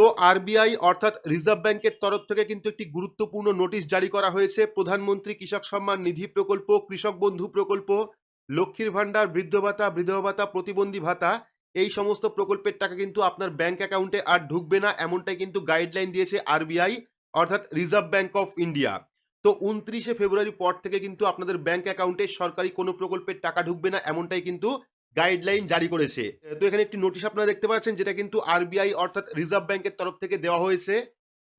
তো আরবিআই অর্থাৎ রিজার্ভ ব্যাংকের তরফ থেকে কিন্তু একটি গুরুত্বপূর্ণ নোটিশ জারি করা হয়েছে। প্রধানমন্ত্রী কৃষক সম্মান নিধি প্রকল্প, কৃষক বন্ধু প্রকল্প, লক্ষ্মীর ভাণ্ডার, বৃদ্ধ ভাতা বিধবা ভাতা, প্রতিবন্ধী ভাতা, এই সমস্ত প্রকল্পের টাকা কিন্তু আপনার ব্যাংক অ্যাকাউন্টে আর ঢুকবে না এমনটাই কিন্তু গাইডলাইন দিয়েছে আরবিআই অর্থাৎ রিজার্ভ ব্যাংক অফ ইন্ডিয়া। তো উনত্রিশে ফেব্রুয়ারি পর থেকে কিন্তু আপনাদের ব্যাংক অ্যাকাউন্টে সরকারি কোনো প্রকল্পের টাকা ঢুকবে না এমনটাই কিন্তু গাইডলাইন জারি করেছে। তো এখানে একটি নোটিশ আপনারা দেখতে পাচ্ছেন, যেটা কিন্তু আরবিআই অর্থাৎ রিজার্ভ ব্যাংকের তরফ থেকে দেওয়া হয়েছে,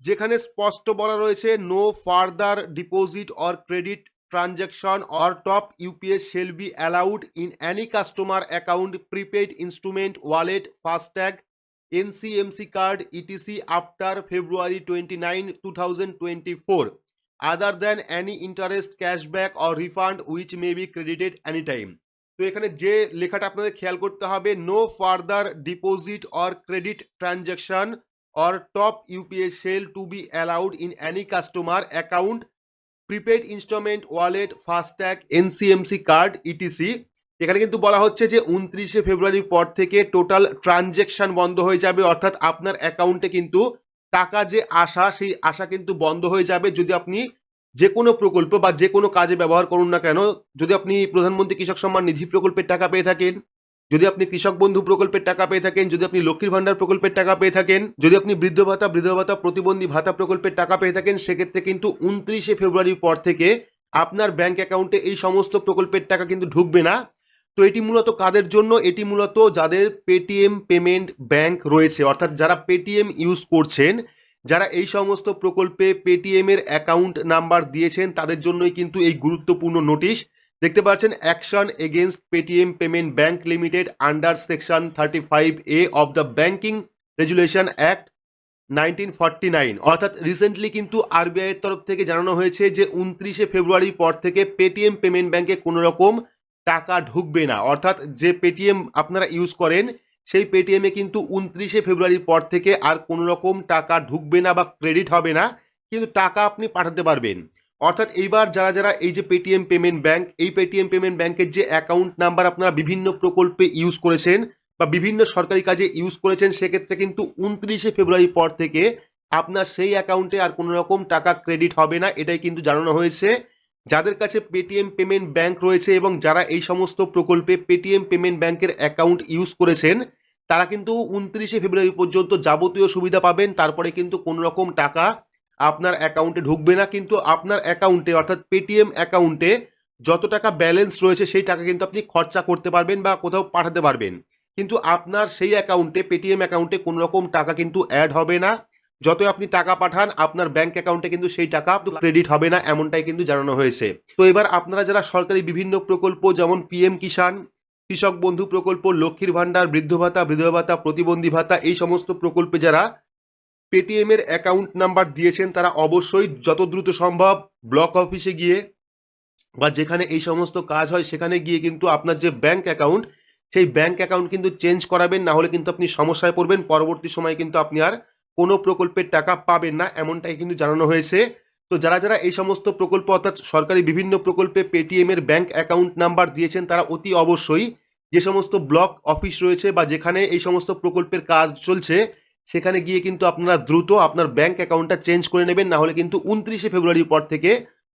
যেখানে স্পষ্ট বলা রয়েছে no further deposit or credit transaction or top ups shall be allowed in any customer account prepaid instrument wallet FASTag NCMC card ETC after February twenty nine two thousand twenty four other than any interest cashback or refund which may be credited any time তো এখানে যে লেখাটা আপনাদের খেয়াল করতে হবে no further deposit or credit transaction or top ups shall to be allowed in any customer account prepaid instalment wallet FASTag NCMC card ETC এখানে কিন্তু বলা হচ্ছে যে উনত্রিশে ফেব্রুয়ারির পর থেকে টোটাল ট্রানজ্যাকশন বন্ধ হয়ে যাবে, অর্থাৎ আপনার অ্যাকাউন্টে কিন্তু টাকা যে আসা, সেই আশা কিন্তু বন্ধ হয়ে যাবে। যদি আপনি যে কোনো প্রকল্প বা যে কোনো কাজে ব্যবহার করুন না কেন, যদি আপনি প্রধানমন্ত্রী কৃষক সম্মান নিধি প্রকল্পের টাকা পেয়ে থাকেন, যদি আপনি কৃষক বন্ধু প্রকল্পের টাকা পেয়ে থাকেন, যদি আপনি লক্ষ্মীর ভান্ডার প্রকল্পের টাকা পেয়ে থাকেন, যদি আপনি বৃদ্ধ ভাতা বৃদ্ধ ভাতা, প্রতিবন্ধী ভাতা প্রকল্পের টাকা পেয়ে থাকেন, সেক্ষেত্রে কিন্তু উনত্রিশে ফেব্রুয়ারির পর থেকে আপনার ব্যাংক অ্যাকাউন্টে এই সমস্ত প্রকল্পের টাকা কিন্তু ঢুকবে না। তো এটি মূলত কাদের জন্য? এটি মূলত যাদের পেটিএম পেমেন্ট ব্যাংক রয়েছে, অর্থাৎ যারা পেটিএম ইউজ করছেন যারা এই সমস্ত প্রকল্পে পেটিএম এর অ্যাকাউন্ট নাম্বার দিয়েছেন, তাদের জন্যই কিন্তু এই গুরুত্বপূর্ণ নোটিশ। দেখতে পাচ্ছেন, action against Paytm payment bank limited under section thirty five A of the banking resolution act nineteen forty nine. অর্থাৎ রিসেন্টলি কিন্তু আরবিআই এর তরফ থেকে জানানো হয়েছে যে, উনত্রিশে ফেব্রুয়ারির পর থেকে পেটিএম পেমেন্ট ব্যাংকে কোনো রকম টাকা ঢুকবে না। অর্থাৎ যে পেটিএম আপনারা ইউজ করেন সেই পেটিএমে কিন্তু উনত্রিশে ফেব্রুয়ারির পর থেকে আর কোনো রকম টাকা ঢুকবে না বা ক্রেডিট হবে না, কিন্তু টাকা আপনি পাঠাতে পারবেন। অর্থাৎ এইবার যারা যারা এই যে পেটিএম পেমেন্ট ব্যাংক এই পেটিএম পেমেন্ট ব্যাংকের যে অ্যাকাউন্ট নাম্বার আপনারা বিভিন্ন প্রকল্পে ইউজ করেছেন বা বিভিন্ন সরকারি কাজে ইউজ করেছেন, সেক্ষেত্রে কিন্তু উনত্রিশে ফেব্রুয়ারির পর থেকে আপনার সেই অ্যাকাউন্টে আর কোনো রকম টাকা ক্রেডিট হবে না, এটাই কিন্তু জানানো হয়েছে। যাদের কাছে পেটিএম পেমেন্ট ব্যাংক রয়েছে এবং যারা এই সমস্ত প্রকল্পে পেটিএম পেমেন্ট ব্যাংকের অ্যাকাউন্ট ইউজ করেছেন তারা কিন্তু উনত্রিশে ফেব্রুয়ারি পর্যন্ত যাবতীয় সুবিধা পাবেন। তারপরে কিন্তু কোনো রকম টাকা আপনার অ্যাকাউন্টে ঢুকবে না। কিন্তু আপনার অ্যাকাউন্টে অর্থাৎ পেটিএম অ্যাকাউন্টে যত টাকা ব্যালেন্স রয়েছে, সেই টাকা কিন্তু আপনি খরচা করতে পারবেন বা কোথাও পাঠাতে পারবেন। কিন্তু আপনার সেই অ্যাকাউন্টে পেটিএম অ্যাকাউন্টে কোনো রকম টাকা কিন্তু অ্যাড হবে না। যতই আপনি টাকা পাঠান, আপনার ব্যাংক অ্যাকাউন্টে কিন্তু সেই টাকা ক্রেডিট হবে না, এমনটাই কিন্তু জানানো হয়েছে। তো এবার আপনারা যারা সরকারি বিভিন্ন প্রকল্প, যেমন পিএম কিষাণ কৃষক বন্ধু প্রকল্প, লক্ষ্মীর ভাণ্ডার, বৃদ্ধ ভাতা, বিধবা ভাতা, প্রতিবন্ধী ভাতা, এই সমস্ত প্রকল্পে যারা পেটিএম এর অ্যাকাউন্ট নাম্বার দিয়েছেন, তারা অবশ্যই যত দ্রুত সম্ভব ব্লক অফিসে গিয়ে বা যেখানে এই সমস্ত কাজ হয়, সেখানে গিয়ে কিন্তু আপনার যে ব্যাংক অ্যাকাউন্ট সেই ব্যাংক অ্যাকাউন্ট কিন্তু চেঞ্জ করাবেন না হলে কিন্তু আপনি সমস্যায় পড়বেন, পরবর্তী সময় কিন্তু আপনি আর কোনো প্রকল্পের টাকা পাবেন না, এমনটাই কিন্তু জানানো হয়েছে। তো যারা যারা এই সমস্ত প্রকল্প, অর্থাৎ সরকারি বিভিন্ন প্রকল্পে পেটিএম এর ব্যাংক অ্যাকাউন্ট নাম্বার দিয়েছেন, তারা অতি অবশ্যই যে সমস্ত ব্লক অফিস রয়েছে বা যেখানে এই সমস্ত প্রকল্পের কাজ চলছে, সেখানে গিয়ে কিন্তু আপনারা দ্রুত আপনার ব্যাংক অ্যাকাউন্টটা চেঞ্জ করে নেবেন। না হলে কিন্তু উনত্রিশে ফেব্রুয়ারির পর থেকে,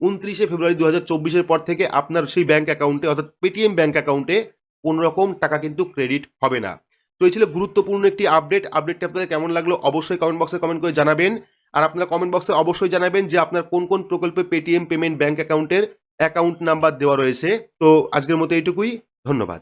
উনত্রিশে ফেব্রুয়ারি দু হাজার পর থেকে আপনার সেই ব্যাংক অ্যাকাউন্টে অর্থাৎ পেটিএম ব্যাংক অ্যাকাউন্টে কোনো রকম টাকা কিন্তু ক্রেডিট হবে না। তো এই ছিল গুরুত্বপূর্ণ একটি আপডেট আপডেটটা আপনাদের কেমন লাগল অবশ্যই কমেন্ট বক্সে কমেন্ট করে জানাবেন। আর আপনারা কমেন্ট বক্সে অবশ্যই জানাবেন যে আপনার কোন কোন প্রকল্পে পেটিএম পেমেন্ট ব্যাংক অ্যাকাউন্টের অ্যাকাউন্ট নাম্বার দেওয়া রয়েছে। তো আজকের মতো এইটুকুই। ধন্যবাদ।